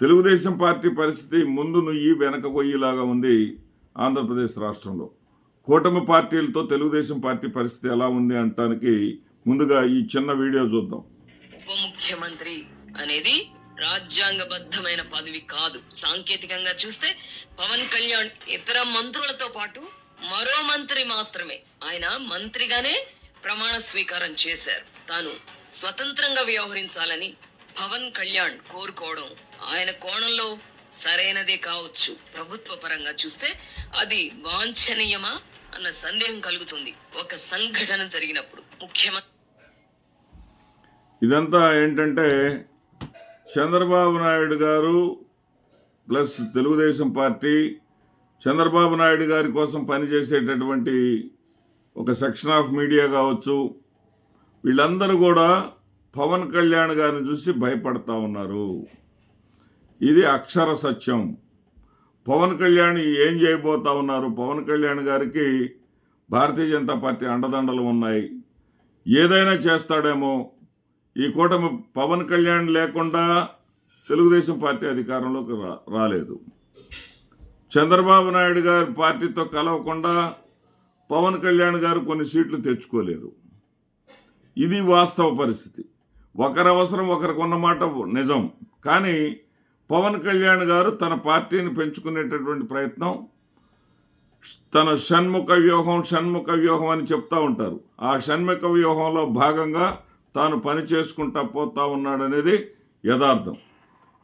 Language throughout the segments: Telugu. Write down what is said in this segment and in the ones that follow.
తెలుగుదేశం పార్టీ పరిస్థితి ముందు నుయ్యి వెనక కొయ్యిలాగా ఉంది ఆంధ్రప్రదేశ్ రాష్ట్రంలో. కూటమి పార్టీలతో తెలుగుదేశం పార్టీ పరిస్థితి ఎలా ఉంది అంటానికి ముందుగా ఈ చిన్న వీడియో చూద్దాం. ఉప ముఖ్యమంత్రి అనేది రాజ్యాంగబద్ధమైన పదవి కాదు. సాంకేతికంగా చూస్తే పవన్ కళ్యాణ్ ఇతర మంత్రులతో పాటు మరో మంత్రి మాత్రమే. ఆయన మంత్రిగానే ప్రమాణ స్వీకారం చేశారు. తాను స్వతంత్రంగా వ్యవహరించాలని పవన్ కళ్యాణ్ కోరుకోవడం ఆయన కోణంలో సరైనదే కావచ్చు. ప్రభుత్వ పరంగా చూస్తే అది వాంఛనీయమా అన్న సందేహం కలుగుతుంది. ఒక సంఘటన జరిగినప్పుడు ముఖ్యమంత్రి ఇదంతా ఏంటంటే చంద్రబాబు నాయుడు గారు ప్లస్ తెలుగుదేశం పార్టీ చంద్రబాబు నాయుడు గారి కోసం పనిచేసేటటువంటి ఒక సెక్షన్ ఆఫ్ మీడియా కావచ్చు. వీళ్ళందరూ కూడా పవన్ కళ్యాణ్ గారిని చూసి భయపడతా ఉన్నారు. ఇది అక్షర సత్యం. పవన్ కళ్యాణ్ ఏం చేయబోతా ఉన్నారు? పవన్ కళ్యాణ్ గారికి భారతీయ జనతా పార్టీ అండదండలు ఉన్నాయి. ఏదైనా చేస్తాడేమో. ఈ కూటమి పవన్ కళ్యాణ్ లేకుండా తెలుగుదేశం పార్టీ అధికారంలోకి రా రాలేదు. చంద్రబాబు నాయుడు గారి పార్టీతో కలవకుండా పవన్ కళ్యాణ్ గారు కొన్ని సీట్లు తెచ్చుకోలేదు. ఇది వాస్తవ పరిస్థితి. ఒకరి అవసరం ఒకరికి ఉన్నమాట నిజం. కానీ పవన్ కళ్యాణ్ గారు తన పార్టీని పెంచుకునేటటువంటి ప్రయత్నం తన షణ్ముఖ వ్యూహం షణ్ముఖ వ్యూహం అని చెప్తూ ఉంటారు. ఆ షణ్ముఖ వ్యూహంలో భాగంగా తాను పని చేసుకుంటా పోతా ఉన్నాడనేది యథార్థం.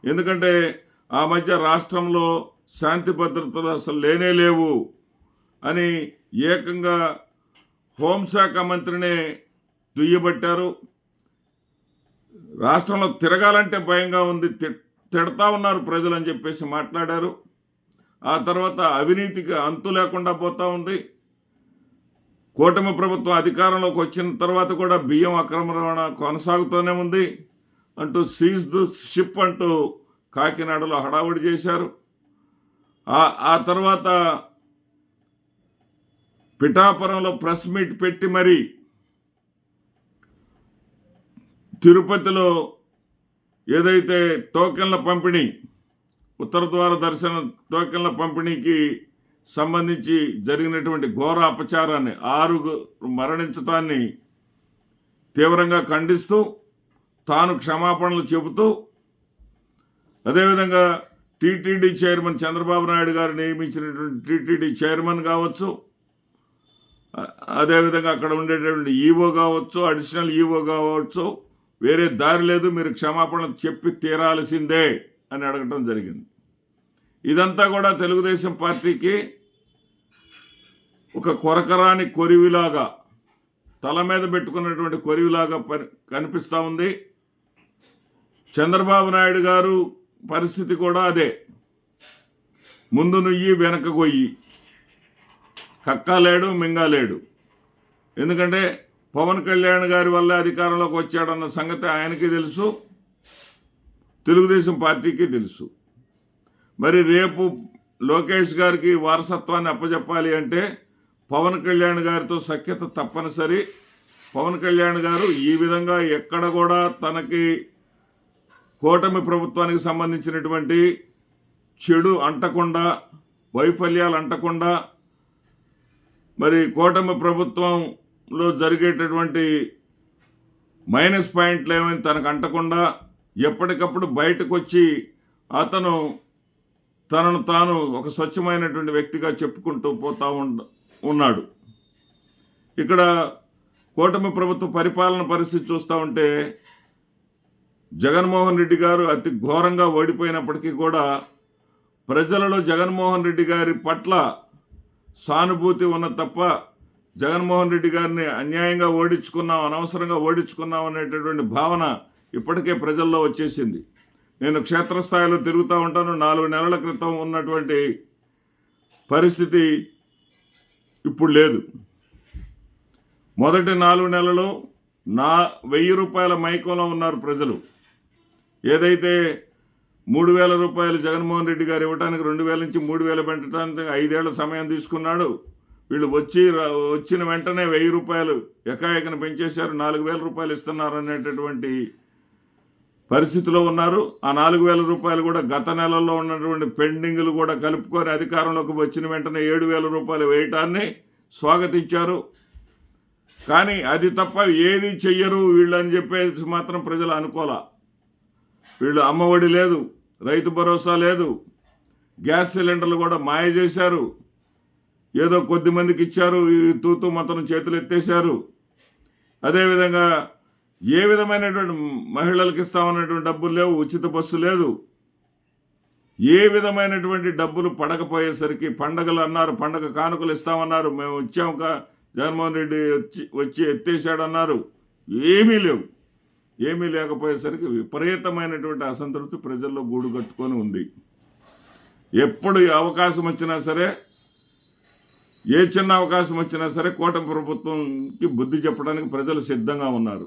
ఎందుకంటే ఆ మధ్య రాష్ట్రంలో శాంతి భద్రతలు అసలు లేనే లేవు అని ఏకంగా హోంశాఖ మంత్రినే దుయ్యబట్టారు. రాష్ట్రంలో తిరగాలంటే భయంగా ఉంది. తి- తిడతా ఉన్నారు ప్రజలు అని చెప్పేసి మాట్లాడారు. ఆ తర్వాత అవినీతికి అంతు లేకుండా పోతా ఉంది. కూటమి ప్రభుత్వం అధికారంలోకి వచ్చిన తర్వాత కూడా బియ్యం అక్రమ రవాణా కొనసాగుతూనే ఉంది అంటూ సీజ్ దు షిప్ అంటూ కాకినాడలో హడావుడి చేశారు. ఆ ఆ తర్వాత పిఠాపురంలో ప్రెస్ మీట్ పెట్టి మరి తిరుపతిలో ఏదైతే టోకెన్ల పంపిణీ ఉత్తర ద్వార దర్శన టోకెన్ల పంపిణీకి సంబంధించి జరిగినటువంటి ఘోర అపచారాన్ని ఆరుగురు మరణించటాన్ని తీవ్రంగా ఖండిస్తూ తాను క్షమాపణలు చెబుతూ అదేవిధంగా టీటీడీ చైర్మన్ చంద్రబాబు నాయుడు గారు నియమించినటువంటి టీటీడీ చైర్మన్ కావచ్చు అదేవిధంగా అక్కడ ఉండేటటువంటి ఈవో కావచ్చు అడిషనల్ ఈవో కావచ్చు వేరే దారి లేదు మీరు క్షమాపణ చెప్పి తీరాల్సిందే అని అడగటం జరిగింది. ఇదంతా కూడా తెలుగుదేశం పార్టీకి ఒక కొరకరాని కొరివిలాగా తల మీద పెట్టుకున్నటువంటి కొరివిలాగా పని కనిపిస్తూ ఉంది. చంద్రబాబు నాయుడు గారు పరిస్థితి కూడా అదే. ముందు నుయ్యి వెనక గొయ్యి. కక్కాలేడు మింగాలేడు ఎందుకంటే పవన్ కళ్యాణ్ గారి వల్ల అధికారంలోకి వచ్చాడన్న సంగతి ఆయనకి తెలుసు తెలుగుదేశం పార్టీకి తెలుసు. మరి రేపు లోకేష్ గారికి వారసత్వాన్ని అప్పచెప్పాలి అంటే పవన్ కళ్యాణ్ గారితో సఖ్యత తప్పనిసరి. పవన్ కళ్యాణ్ గారు ఈ విధంగా ఎక్కడ కూడా తనకి కూటమి ప్రభుత్వానికి సంబంధించినటువంటి చెడు అంటకుండా వైఫల్యాలు అంటకుండా మరి కూటమి లో జరిగేటటువంటి మైనస్ పాయింట్లు ఏమైనా తనకు అంటకుండా ఎప్పటికప్పుడు బయటకు వచ్చి అతను తనను తాను ఒక స్వచ్ఛమైనటువంటి వ్యక్తిగా చెప్పుకుంటూ పోతా ఉన్నాడు. ఇక్కడ కూటమి ప్రభుత్వ పరిపాలన పరిస్థితి చూస్తూ ఉంటే జగన్మోహన్ రెడ్డి గారు అతి ఘోరంగా ఓడిపోయినప్పటికీ కూడా ప్రజలలో జగన్మోహన్ రెడ్డి గారి పట్ల సానుభూతి ఉన్న తప్ప జగన్మోహన్ రెడ్డి గారిని అన్యాయంగా ఓడించుకున్నాం అనవసరంగా ఓడించుకున్నాం అనేటటువంటి భావన ఇప్పటికే ప్రజల్లో వచ్చేసింది. నేను క్షేత్రస్థాయిలో తిరుగుతూ ఉంటాను. నాలుగు నెలల క్రితం ఉన్నటువంటి పరిస్థితి ఇప్పుడు లేదు. మొదటి నాలుగు నెలలు నా వెయ్యి రూపాయల మైకంలో ఉన్నారు ప్రజలు. ఏదైతే మూడు వేల రూపాయలు జగన్మోహన్ రెడ్డి గారు ఇవ్వడానికి రెండు వేల నుంచి మూడు వేలు పెట్టడానికి ఐదేళ్ళ సమయం తీసుకున్నాడు వీళ్ళు వచ్చి వచ్చిన వెంటనే వెయ్యి రూపాయలు ఎకాయకన పెంచేశారు నాలుగు వేల రూపాయలు ఇస్తున్నారు అనేటటువంటి పరిస్థితిలో ఉన్నారు. ఆ నాలుగు వేల రూపాయలు కూడా గత నెలలో ఉన్నటువంటి పెండింగ్లు కూడా కలుపుకొని అధికారంలోకి వచ్చిన వెంటనే ఏడు వేల రూపాయలు వేయటాన్ని స్వాగతించారు. కానీ అది తప్ప ఏది చెయ్యరు వీళ్ళు అని చెప్పేసి మాత్రం ప్రజలు అనుకోలే. వీళ్ళు అమ్మఒడి లేదు రైతు భరోసా లేదు గ్యాస్ సిలిండర్లు కూడా మాయ చేశారు. ఏదో కొద్ది మందికి ఇచ్చారు తూతూ మతను చేతులు ఎత్తేశారు. అదేవిధంగా ఏ విధమైనటువంటి మహిళలకు ఇస్తామన్నటువంటి డబ్బులు లేవు ఉచిత బస్సు లేదు. ఏ విధమైనటువంటి డబ్బులు పడకపోయేసరికి పండగలు అన్నారు పండగ కానుకలు ఇస్తామన్నారు మేము ఇచ్చాం కా జగన్మోహన్ రెడ్డి వచ్చి వచ్చి ఎత్తేసాడన్నారు ఏమీ లేవు. ఏమీ లేకపోయేసరికి విపరీతమైనటువంటి అసంతృప్తి ప్రజల్లో గూడు కట్టుకొని ఉంది. ఎప్పుడు అవకాశం వచ్చినా సరే ఏ చిన్న అవకాశం వచ్చినా సరే కూటమి ప్రభుత్వంకి బుద్ధి చెప్పడానికి ప్రజలు సిద్ధంగా ఉన్నారు.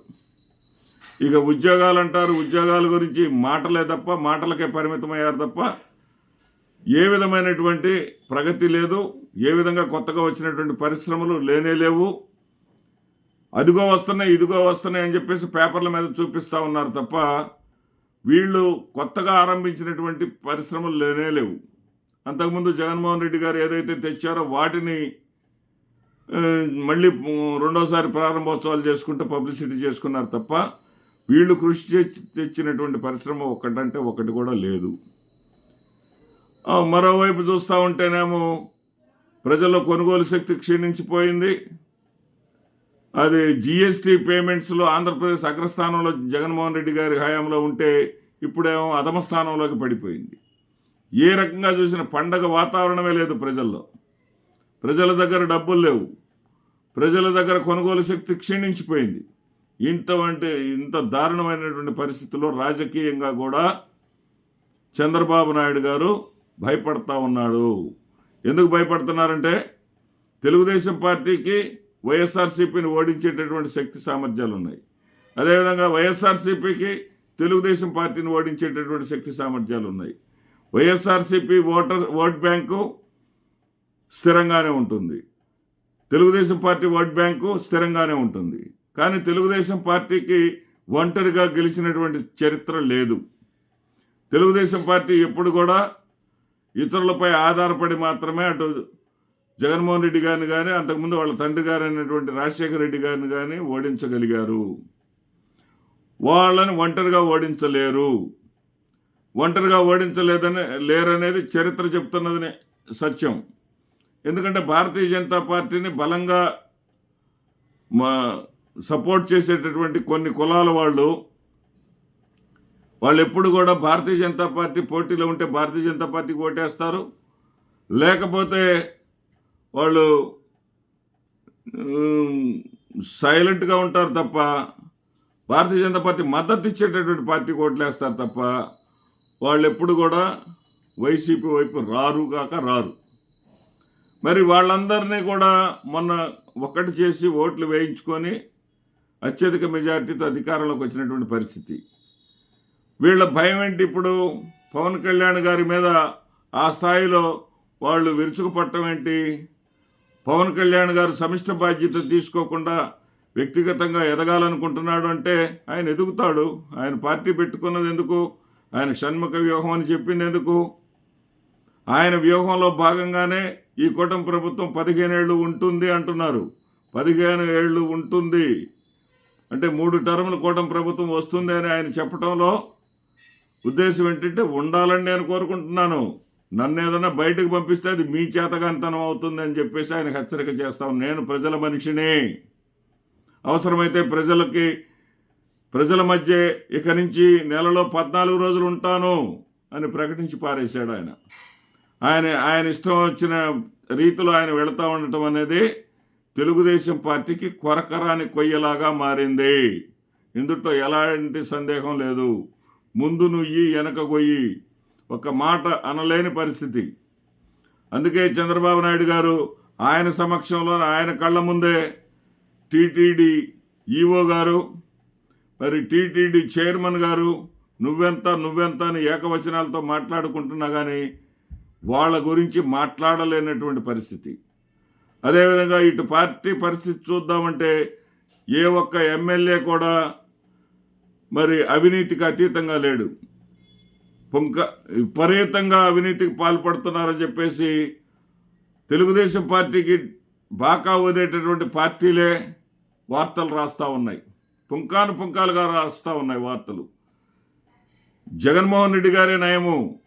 ఇక ఉద్యోగాలు అంటారు ఉద్యోగాల గురించి మాటలే తప్ప మాటలకే పరిమితమయ్యారు తప్ప ఏ విధమైనటువంటి ప్రగతి లేదు ఏ విధంగా కొత్తగా వచ్చినటువంటి పరిశ్రమలు లేనే లేవు. అదిగో వస్తున్నాయి ఇదిగో వస్తున్నాయి అని చెప్పేసి పేపర్ల మీద చూపిస్తూ ఉన్నారు తప్ప వీళ్ళు కొత్తగా ఆరంభించినటువంటి పరిశ్రమలు లేనే లేవు. అంతకుముందు జగన్మోహన్ రెడ్డి గారు ఏదైతే తెచ్చారో వాటిని మళ్ళీ రెండోసారి ప్రారంభోత్సవాలు చేసుకుంటూ పబ్లిసిటీ చేసుకున్నారు తప్ప వీళ్ళు కృషి చేసి తెచ్చినటువంటి పరిశ్రమ ఒకటంటే ఒకటి కూడా లేదు. మరోవైపు చూస్తూ ఉంటేనేమో ప్రజల్లో కొనుగోలు శక్తి క్షీణించిపోయింది. అది జిఎస్టీ పేమెంట్స్లో ఆంధ్రప్రదేశ్ అగ్రస్థానంలో జగన్మోహన్ రెడ్డి గారి హయాంలో ఉంటే ఇప్పుడేమో అధమ స్థానంలోకి పడిపోయింది. ఏ రకంగా చూసిన పండగ వాతావరణమే లేదు ప్రజల్లో. ప్రజల దగ్గర డబ్బులు లేవు. ప్రజల దగ్గర కొనుగోలు శక్తి క్షీణించిపోయింది. ఇంత అంటే ఇంత దారుణమైనటువంటి పరిస్థితుల్లో రాజకీయంగా కూడా చంద్రబాబు నాయుడు గారు భయపడతా ఉన్నాడు. ఎందుకు భయపడుతున్నారంటే తెలుగుదేశం పార్టీకి వైఎస్ఆర్సీపీని ఓడించేటటువంటి శక్తి సామర్థ్యాలు ఉన్నాయి. అదేవిధంగా వైఎస్ఆర్సీపీకి తెలుగుదేశం పార్టీని ఓడించేటటువంటి శక్తి సామర్థ్యాలు ఉన్నాయి. వైఎస్ఆర్సీపీ ఓటర్ ఓట్ బ్యాంకు స్థిరంగానే ఉంటుంది. తెలుగుదేశం పార్టీ ఓట్ బ్యాంకు స్థిరంగానే ఉంటుంది. కానీ తెలుగుదేశం పార్టీకి ఒంటరిగా గెలిచినటువంటి చరిత్ర లేదు. తెలుగుదేశం పార్టీ ఎప్పుడు కూడా ఇతరులపై ఆధారపడి మాత్రమే అటు జగన్మోహన్ రెడ్డి గారిని కానీ అంతకుముందు వాళ్ళ తండ్రి గారు అయినటువంటి రాజశేఖర రెడ్డి గారిని కానీ ఓడించగలిగారు. వాళ్ళని ఒంటరిగా ఓడించలేరు. ఒంటరిగా ఓడించలేదని లేరనేది చరిత్ర చెప్తున్నది సత్యం. ఎందుకంటే భారతీయ జనతా పార్టీని బలంగా మా సపోర్ట్ చేసేటటువంటి కొన్ని కులాల వాళ్ళు వాళ్ళు ఎప్పుడు కూడా భారతీయ జనతా పార్టీ పోటీలో ఉంటే భారతీయ జనతా పార్టీకి ఓటేస్తారు. లేకపోతే వాళ్ళు సైలెంట్గా ఉంటారు తప్ప భారతీయ జనతా పార్టీ మద్దతు ఇచ్చేటటువంటి పార్టీకి ఓట్లేస్తారు తప్ప వాళ్ళు ఎప్పుడు కూడా వైసీపీ వైపు రారు కాక రారు. మరి వాళ్ళందరినీ కూడా మొన్న ఒకటి చేసి ఓట్లు వేయించుకొని అత్యధిక మెజారిటీతో అధికారంలోకి వచ్చినటువంటి పరిస్థితి. వీళ్ళ భయం ఏంటి ఇప్పుడు? పవన్ కళ్యాణ్ గారి మీద ఆ స్థాయిలో వాళ్ళు విరుచుకుపట్టడం ఏంటి? పవన్ కళ్యాణ్ గారు సమిష్ట బాధ్యత తీసుకోకుండా వ్యక్తిగతంగా ఎదగాలనుకుంటున్నాడు అంటే ఆయన ఎదుగుతాడు. ఆయన పార్టీ పెట్టుకున్నది ఎందుకు? ఆయన షణ్ముఖ వ్యూహం అని చెప్పింది ఎందుకు? ఆయన వ్యూహంలో భాగంగానే ఈ కూటమి ప్రభుత్వం పదిహేను ఏళ్ళు ఉంటుంది అంటున్నారు. పదిహేను ఏళ్ళు ఉంటుంది. అంటే మూడు టర్ములు కూటమి ప్రభుత్వం వస్తుంది అని ఆయన చెప్పడంలో ఉద్దేశం ఏంటంటే ఉండాలని నేను కోరుకుంటున్నాను. నన్ను ఏదైనా బయటకు పంపిస్తే అది మీ చేతగాంతనం అవుతుంది అని చెప్పేసి ఆయన హెచ్చరిక చేస్తాం. నేను ప్రజల మనిషిని. అవసరమైతే ప్రజలకి ప్రజల మధ్య ఇక నుంచి నెలలో పద్నాలుగు రోజులు ఉంటాను అని ప్రకటించి పారేశాడు ఆయన. ఆయన ఆయన ఇష్టం వచ్చిన రీతిలో ఆయన వెళతా ఉండటం అనేది తెలుగుదేశం పార్టీకి కొరకరాని కొయ్యలాగా మారింది. ఇందుట్లో ఎలాంటి సందేహం లేదు. ముందు నుయ్యి వెనక గొయ్యి. ఒక మాట అనలేని పరిస్థితి. అందుకే చంద్రబాబు నాయుడు గారు ఆయన సమక్షంలో ఆయన కళ్ళ ముందే టీటీడీ ఈఓ గారు మరి టీటీడీ చైర్మన్ గారు నువ్వెంత నువ్వెంత అని ఏకవచనాలతో మాట్లాడుకుంటున్నా కానీ వాళ్ళ గురించి మాట్లాడలేనటువంటి పరిస్థితి. అదేవిధంగా ఇటు పార్టీ పరిస్థితి చూద్దామంటే ఏ ఒక్క ఎమ్మెల్యే కూడా మరి అవినీతికి అతీతంగా లేడు. పుంక విపరీతంగా అవినీతికి పాల్పడుతున్నారని చెప్పేసి తెలుగుదేశం పార్టీకి బాకా వదేటటువంటి పార్టీలే వార్తలు రాస్తూ ఉన్నాయి. పుంకాను పుంకాలుగా రాస్తూ ఉన్నాయి వార్తలు. జగన్మోహన్ రెడ్డి గారే నయము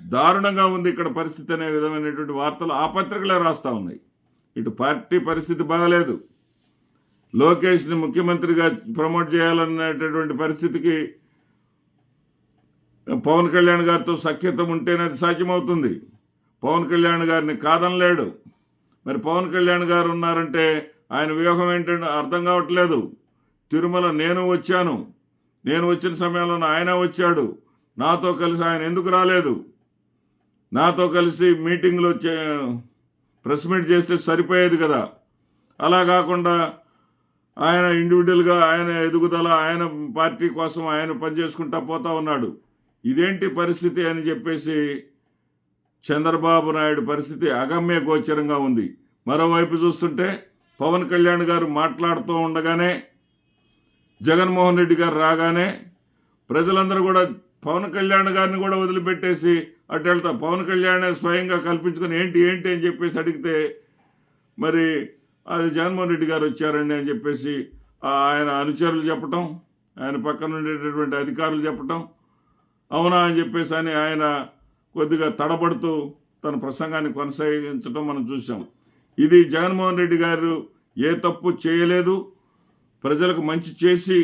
దారుణంగా ఉంది ఇక్కడ పరిస్థితి అనే విధమైనటువంటి వార్తలు ఆ పత్రికలే రాస్తూ ఉన్నాయి. ఇటు పార్టీ పరిస్థితి బాగలేదు. లోకేష్ని ముఖ్యమంత్రిగా ప్రమోట్ చేయాలనేటటువంటి పరిస్థితికి పవన్ కళ్యాణ్ గారితో సఖ్యత ఉంటేనే అది సాధ్యమవుతుంది. పవన్ కళ్యాణ్ గారిని కాదనలేడు. మరి పవన్ కళ్యాణ్ గారు ఉన్నారంటే ఆయన వ్యూహం ఏంటంటే అర్థం కావట్లేదు. తిరుమల నేను వచ్చాను. నేను వచ్చిన సమయంలో ఆయన వచ్చాడు. నాతో కలిసి ఆయన ఎందుకు రాలేదు? నాతో కలిసి మీటింగ్లో ప్రెస్ మీట్ చేస్తే సరిపోయేది కదా. అలా కాకుండా ఆయన ఇండివిజువల్గా ఆయన ఎదుగుదల ఆయన పార్టీ కోసం ఆయన పనిచేసుకుంటా పోతా ఉన్నాడు. ఇదేంటి పరిస్థితి అని చెప్పేసి చంద్రబాబు నాయుడు పరిస్థితి అగమ్య గోచరంగా ఉంది. మరోవైపు చూస్తుంటే పవన్ కళ్యాణ్ గారు మాట్లాడుతూ ఉండగానే జగన్మోహన్ రెడ్డి గారు రాగానే ప్రజలందరూ కూడా పవన్ కళ్యాణ్ గారిని కూడా వదిలిపెట్టేసి అటు వెళ్తా పవన్ కళ్యాణ్ స్వయంగా కల్పించుకొని ఏంటి ఏంటి అని చెప్పేసి అడిగితే మరి అది జగన్మోహన్ రెడ్డి గారు వచ్చారండి అని చెప్పేసి ఆయన అనుచరులు చెప్పటం ఆయన పక్కన ఉండేటటువంటి అధికారులు చెప్పటం అవునా అని చెప్పేసి అని ఆయన కొద్దిగా తడబడుతూ తన ప్రసంగాన్ని కొనసాగించడం మనం చూసాం ఇది జగన్మోహన్ రెడ్డి గారు ఏ తప్పు చేయలేదు ప్రజలకు మంచి చేసి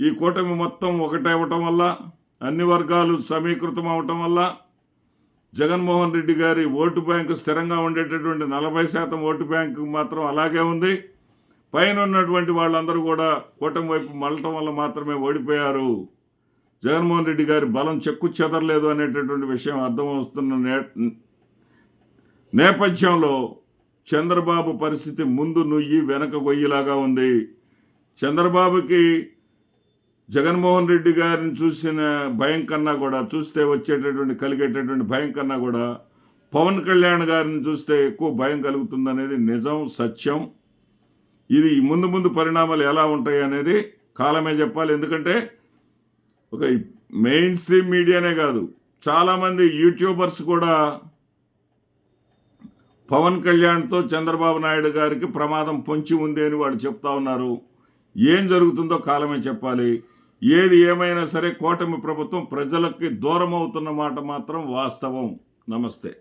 ఈ కూటమి మొత్తం ఒకటవటం వల్ల అన్ని వర్గాలు సమీకృతం అవటం వల్ల జగన్మోహన్ రెడ్డి గారి ఓటు బ్యాంకు స్థిరంగా ఉండేటటువంటి నలభై శాతం ఓటు బ్యాంకు మాత్రం అలాగే ఉంది. పైన ఉన్నటువంటి వాళ్ళందరూ కూడా కూటమి వైపు మళ్ళటం వల్ల మాత్రమే ఓడిపోయారు. జగన్మోహన్ రెడ్డి గారి బలం చెక్కు చెదరలేదు అనేటటువంటి విషయం అర్థమవుతున్న నే నేపథ్యంలో చంద్రబాబు పరిస్థితి ముందు నుయ్యి వెనక గొయ్యిలాగా ఉంది. చంద్రబాబుకి జగన్మోహన్ రెడ్డి గారిని చూసిన భయం కన్నా కూడా చూస్తే వచ్చేటటువంటి కలిగేటటువంటి భయం కన్నా కూడా పవన్ కళ్యాణ్ గారిని చూస్తే ఎక్కువ భయం కలుగుతుందనేది నిజం సత్యం. ఇది ముందు ముందు పరిణామాలు ఎలా ఉంటాయి అనేది కాలమే చెప్పాలి. ఎందుకంటే ఒక మెయిన్ స్ట్రీమ్ మీడియానే కాదు చాలామంది యూట్యూబర్స్ కూడా పవన్ కళ్యాణ్తో చంద్రబాబు నాయుడు గారికి ప్రమాదం పొంచి ఉంది అని వాళ్ళు చెప్తా ఉన్నారు. ఏం జరుగుతుందో కాలమే చెప్పాలి. ఏది ఏమైనా సరే కూటమి ప్రభుత్వం ప్రజలకి దూరం అవుతున్న మాట మాత్రం వాస్తవం. నమస్తే.